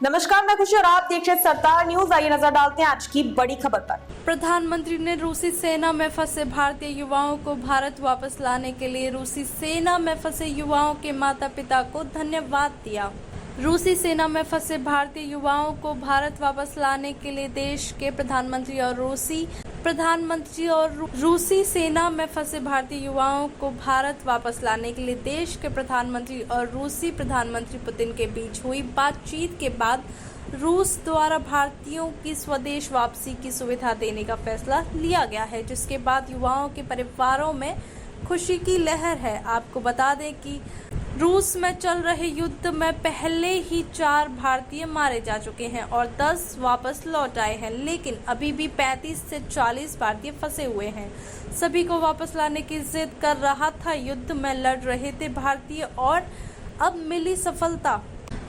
नमस्कार, मैं खुशी और आप देख रहे सरदार न्यूज़। आइए नज़र डालते हैं आज की बड़ी खबर पर। प्रधानमंत्री ने रूसी सेना में फंसे भारतीय युवाओं को भारत वापस लाने के लिए रूसी सेना में फंसे युवाओं के माता पिता को धन्यवाद दिया। रूसी सेना में फंसे भारतीय युवाओं को भारत वापस लाने के लिए देश के प्रधानमंत्री और रूसी प्रधानमंत्री और रूसी सेना में फंसे भारतीय युवाओं को भारत वापस लाने के लिए देश के प्रधानमंत्री और रूसी प्रधानमंत्री पुतिन के बीच हुई बातचीत के बाद रूस द्वारा भारतीयों की स्वदेश वापसी की सुविधा देने का फैसला लिया गया है, जिसके बाद युवाओं के परिवारों में खुशी की लहर है। आपको बता दें कि रूस में चल रहे युद्ध में पहले ही चार भारतीय मारे जा चुके हैं और 10 वापस लौट आए हैं, लेकिन अभी भी 35 से 40 भारतीय फंसे हुए हैं। सभी को वापस लाने की जिद कर रहा था, युद्ध में लड़ रहे थे भारतीय और अब मिली सफलता।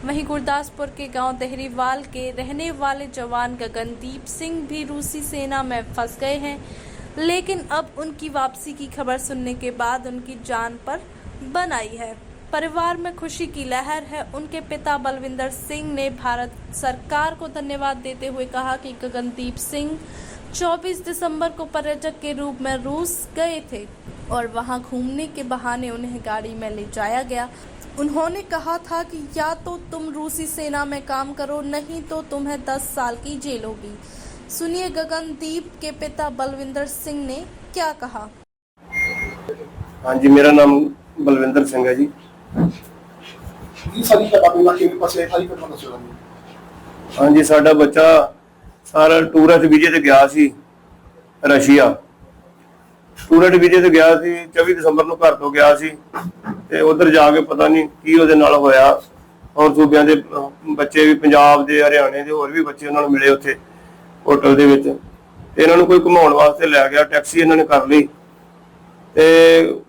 वहीं गुरदासपुर के गाँव देहरीवाल के रहने वाले जवान गगनदीप सिंह भी रूसी सेना में फंस गए हैं, लेकिन अब उनकी वापसी की खबर सुनने के बाद उनकी जान पर बन आई है। परिवार में खुशी की लहर है। उनके पिता बलविंदर सिंह ने भारत सरकार को धन्यवाद देते हुए कहा कि गगनदीप सिंह 24 दिसंबर को पर्यटक के रूप में रूस गए थे और वहाँ घूमने के बहाने उन्हें गाड़ी में ले जाया गया। उन्होंने कहा था कि या तो तुम रूसी सेना में काम करो, नहीं तो तुम्हें 10 साल की जेल होगी। सुनिए गगनदीप के पिता बलविंदर सिंह ने क्या कहा। हाँ जी, मेरा नाम बलविंदर सिंह है जी। ਕੀ ਸਾਰੀ ਘਟਨਾ ਪਹਿਲਾਂ ਕਿਵੇਂ ਪਸੇ ਸਾਰੀ ਘਟਨਾ ਦੱਸੋ ਜੀ ਹਾਂਜੀ, ਸਾਡਾ ਬੱਚਾ ਸਾਰਾ ਟੂਰਿਸਟ ਵੀਜ਼ੇ ਤੇ ਗਿਆ ਸੀ ਰਸ਼ੀਆ। ਟੂਰਿਸਟ ਵੀਜ਼ੇ ਤੇ ਗਿਆ ਸੀ 24 ਦਸੰਬਰ ਨੂੰ ਘਰ ਤੋਂ ਗਿਆ ਸੀ ਤੇ ਉਧਰ ਜਾ ਕੇ ਪਤਾ ਨਹੀਂ ਕੀ ਉਹਦੇ ਨਾਲ ਹੋਇਆ। ਹੋਰ ਸੂਬਿਆਂ ਦੇ ਬੱਚੇ ਵੀ ਪੰਜਾਬ ਦੇ, ਹਰਿਆਣੇ ਦੇ, ਹੋਰ ਵੀ ਬੱਚੇ ਉਹਨਾਂ ਨੂੰ ਮਿਲੇ ਉੱਥੇ ਹੋਟਲ ਦੇ ਵਿੱਚ। ਤੇ ਇਹਨਾਂ ਨੂੰ ਕੋਈ ਘੁਮਾਉਣ ਵਾਸਤੇ ਲੈ ਗਿਆ, ਟੈਕਸੀ ਇਹਨਾਂ ਨੇ ਕਰ ਲਈ। ਤੇ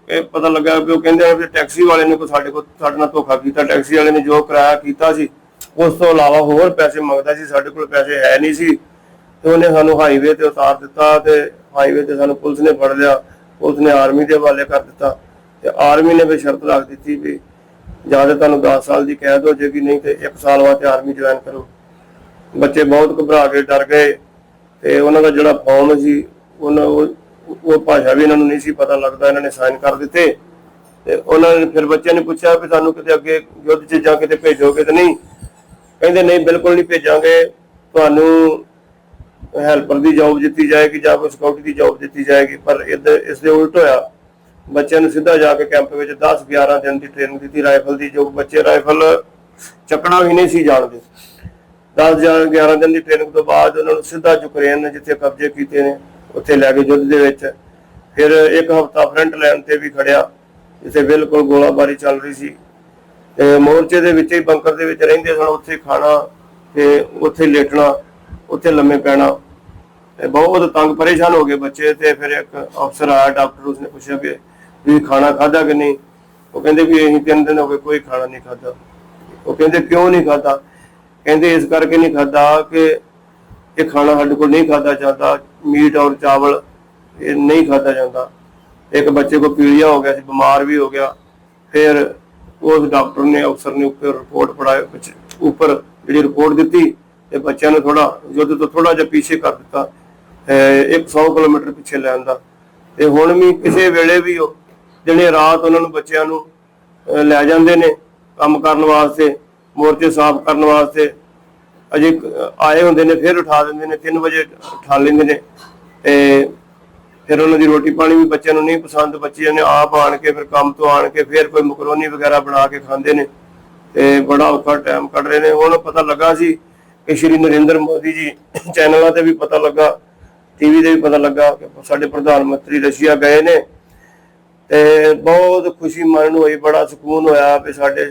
ਇਹ ਪਤਾ ਲੱਗਾ ਕਿ ਉਹ ਕਹਿੰਦੇ ਆ ਵੀ ਟੈਕਸੀ ਵਾਲੇ ਨੇ ਕੋਈ ਸਾਡੇ ਕੋਲ ਸਾਡੇ ਨਾਲ ਧੋਖਾ ਕੀਤਾ, ਟੈਕਸੀ ਵਾਲੇ ਨੇ ਜੋ ਕਿਰਾਇਆ ਕੀਤਾ ਸੀ, ਉਸ ਤੋਂ ਇਲਾਵਾ ਹੋਰ ਪੈਸੇ ਮੰਗਦਾ ਸੀ, ਸਾਡੇ ਕੋਲ ਪੈਸੇ ਹੈ ਨਹੀਂ ਸੀ। ਤੇ ਉਹਨੇ ਸਾਨੂੰ ਹਾਈਵੇ ਤੇ ਉਤਾਰ ਦਿੱਤਾ ਤੇ ਹਾਈਵੇ ਤੇ ਸਾਨੂੰ ਪੁਲਿਸ ਨੇ ਫੜ ਲਿਆ, ਪੁਲਿਸ ਨੇ ਆਰਮੀ ਦੇ ਹਵਾਲੇ ਕਰ ਦਿੱਤਾ। ਤੇ ਆਰਮੀ ਨੇ ਵੀ ਸ਼ਰਤ ਰੱਖ ਦਿੱਤੀ ਵੀ ਜਾਂ ਤਾਂ ਤੁਹਾਨੂੰ 10 ਸਾਲ ਦੀ ਕੈਦ ਹੋ ਜਾਏਗੀ, ਨਹੀਂ ਤੇ 1 ਸਾਲ ਵਾਸਤੇ ਆਰਮੀ ਜੁਆਇਨ ਕਰੋ। ਬੱਚੇ ਬਹੁਤ ਘਬਰਾ ਕੇ ਡਰ ਗਏ ਤੇ ਉਹਨਾਂ ਦਾ ਜਿਹੜਾ ਫਾਰਮ ਸੀ, ਉਹਨਾਂ ਉਹ ਭਾਸ਼ਾ ਵੀ ਇਹਨਾਂ ਨੂੰ ਨਹੀਂ ਸੀ ਪਤਾ ਲੱਗਦਾ, ਇਹਨਾਂ ਨੇ ਸਾਈਨ ਕਰ ਦਿੱਤੇ। ਤੇ ਉਹਨਾਂ ਨੇ ਫਿਰ ਬੱਚਿਆਂ ਨੇ ਪੁੱਛਿਆ ਵੀ ਸਾਨੂੰ ਕਿਤੇ ਅੱਗੇ ਯੁੱਧ 'ਚ ਜਾਂ ਕਿਤੇ ਭੇਜੋਗੇ ਤੇ ਨਹੀਂ। ਕਹਿੰਦੇ, ਨਹੀਂ, ਬਿਲਕੁਲ ਨਹੀਂ ਭੇਜਾਂਗੇ। ਤੁਹਾਨੂੰ ਹੈਲਪਰ ਦੀ ਜੌਬ ਦਿੱਤੀ ਜਾਏਗੀ ਜਾਂ ਕੋਈ ਸਿਕਿਉਰਿਟੀ ਦੀ ਜੌਬ ਦਿੱਤੀ ਜਾਏਗੀ। ਪਰ ਇੱਧਰ ਇਸ ਦੇ ਉਲਟ ਹੋਇਆ। ਬੱਚਿਆਂ ਨੂੰ ਸਿੱਧਾ ਜਾ ਕੇ ਕੈਂਪ ਵਿੱਚ 10 11 ਦਿਨ ਦੀ ਟ੍ਰੇਨਿੰਗ ਦਿੱਤੀ ਰਾਈਫਲ ਦੀ, ਜੋ ਬੱਚੇ ਰਾਈਫਲ ਚੱਕਣਾ ਵੀ ਨਹੀਂ ਸੀ ਜਾਣਦੇ। 10 ਜਾਂ 11 ਦਿਨ ਦੀ ਟ੍ਰੇਨਿੰਗ ਤੋਂ ਬਾਅਦ ਉਹਨਾਂ ਨੂੰ ਸਿੱਧਾ ਯੂਕਰੇਨ ਨੇ ਜਿੱਥੇ ਕਬਜ਼ੇ ਕੀਤੇ ਨੇ ਉੱਥੇ ਲੈ ਕੇ ਯੁੱਧ ਦੇ ਵਿੱਚ। ਫਿਰ ਇੱਕ ਹਫਤਾ ਫਰੰਟ ਲਾਈਨ ਤੇ ਵੀ ਖੜਿਆ, ਜਿੱਥੇ ਬਿਲਕੁਲ ਗੋਲਾਬਾਰੀ ਚੱਲ ਰਹੀ ਸੀ। ਤੇ ਮੋਰਚੇ ਦੇ ਵਿੱਚ ਹੀ ਬੰਕਰ ਦੇ ਵਿੱਚ ਰਹਿੰਦੇ ਸਨ, ਉੱਥੇ ਖਾਣਾ ਤੇ ਉੱਥੇ ਲੇਟਣਾ, ਉੱਥੇ ਲੰਮੇ ਪੈਣਾ। ਤੇ ਬਹੁਤ ਤੰਗ ਪਰੇਸ਼ਾਨ ਹੋ ਗਏ ਬੱਚੇ, ਤੇ ਫਿਰ ਇੱਕ ਅਫਸਰ ਆਇਆ ਡਾਕਟਰ ਉਸਨੇ ਪੁੱਛਿਆ ਕਿ ਵੀ ਖਾਣਾ ਖਾਦਾ ਕਿ ਨਹੀਂ? ਉਹ ਕਹਿੰਦੇ ਵੀ ਅਸੀਂ ਤਿੰਨ ਦਿਨ ਹੋ ਗਏ ਕੋਈ ਖਾਣਾ ਨਹੀਂ ਖਾਦਾ ਉਹ ਕਹਿੰਦੇ ਕਿਉਂ ਨਹੀਂ ਖਾਦਾ ਕਹਿੰਦੇ ਇਸ ਕਰਕੇ ਨਹੀਂ ਖਾਦਾ ਕਿ ਇਹ ਖਾਣਾ ਸਾਡੇ ਕੋਲ ਨਹੀਂ ਖਾਦਾ ਜਾਂਦਾ। ਮੀਟ ਔਰ ਚਾਵਲ, ਇਹ ਨਹੀਂ ਖਾਦਾ ਜਾਂਦਾ। ਇੱਕ ਬੱਚੇ ਕੋ ਪੀਲੀਆ ਹੋ ਗਿਆ ਸੀ, ਬਿਮਾਰ ਵੀ ਹੋ ਗਿਆ। ਫਿਰ ਉਸ ਡਾਕਟਰ ਨੇ, ਅਫਸਰ ਨੇ ਉੱਪਰ ਰਿਪੋਰਟ ਪੜਾਇਆ ਉੱਪਰ ਜਿਹੜੀ ਰਿਪੋਰਟ ਦਿੱਤੀ, ਤੇ ਬੱਚਿਆਂ ਨੂੰ ਥੋੜਾ ਯੁੱਧ ਤੋਂ ਥੋੜਾ ਜਿਹਾ ਪਿੱਛੇ ਕਰ ਦਿੱਤਾ ਇੱਕ 100 ਕਿਲੋਮੀਟਰ ਪਿੱਛੇ ਲੈਣ ਦਾ ਤੇ ਹੁਣ ਵੀ ਕਿਸੇ ਵੇਲੇ ਵੀ ਉਹ ਦਿਨੇ ਰਾਤ ਉਹਨਾਂ ਨੂੰ ਬੱਚਿਆਂ ਨੂੰ ਲੈ ਜਾਂਦੇ ਨੇ ਕੰਮ ਕਰਨ ਵਾਸਤੇ, ਮੋਰਚੇ ਸਾਫ਼ ਕਰਨ ਵਾਸਤੇ ਅਜੇ ਆਏ ਹੁੰਦੇ ਨੇ, ਫਿਰ ਉਠਾ ਦਿੰਦੇ ਨੇ 3 ਵਜੇ ਉਠਾ ਲੈਂਦੇ ਨੇ। ਤੇ ਫਿਰ ਉਹਨਾਂ ਦੀ ਰੋਟੀ ਪਾਣੀ ਵੀ ਬੱਚਿਆਂ ਨੂੰ ਨਹੀਂ ਪਸੰਦ, ਬੱਚਿਆਂ ਨੇ ਆਪ ਆਣ ਕੇ ਫਿਰ ਕੰਮ ਤੋਂ ਆਣ ਕੇ ਫਿਰ ਕੋਈ ਮਕਰੋਨੀ ਵਗੈਰਾ ਬਣਾ ਕੇ ਖਾਂਦੇ ਨੇ। ਤੇ ਬੜਾ ਔਖਾ ਟਾਈਮ ਕੱਢ ਰਹੇ ਨੇ। ਹੁਣ ਪਤਾ ਲੱਗਾ ਸੀ ਕਿ ਸ਼੍ਰੀ ਨਰਿੰਦਰ ਮੋਦੀ ਜੀ ਚੈਨਲਾਂ ਤੇ ਵੀ ਪਤਾ ਲੱਗਾ ਟੀਵੀ ਤੇ ਵੀ ਪਤਾ ਲੱਗਾ ਕਿ ਸਾਡੇ ਪ੍ਰਧਾਨ ਮੰਤਰੀ ਰਸ਼ੀਆ ਗਏ ਨੇ। ਤੇ ਬਹੁਤ ਖੁਸ਼ੀ ਮਨ ਹੋਈ, ਬੜਾ ਸਕੂਨ ਹੋਇਆ ਵੀ ਸਾਡੇ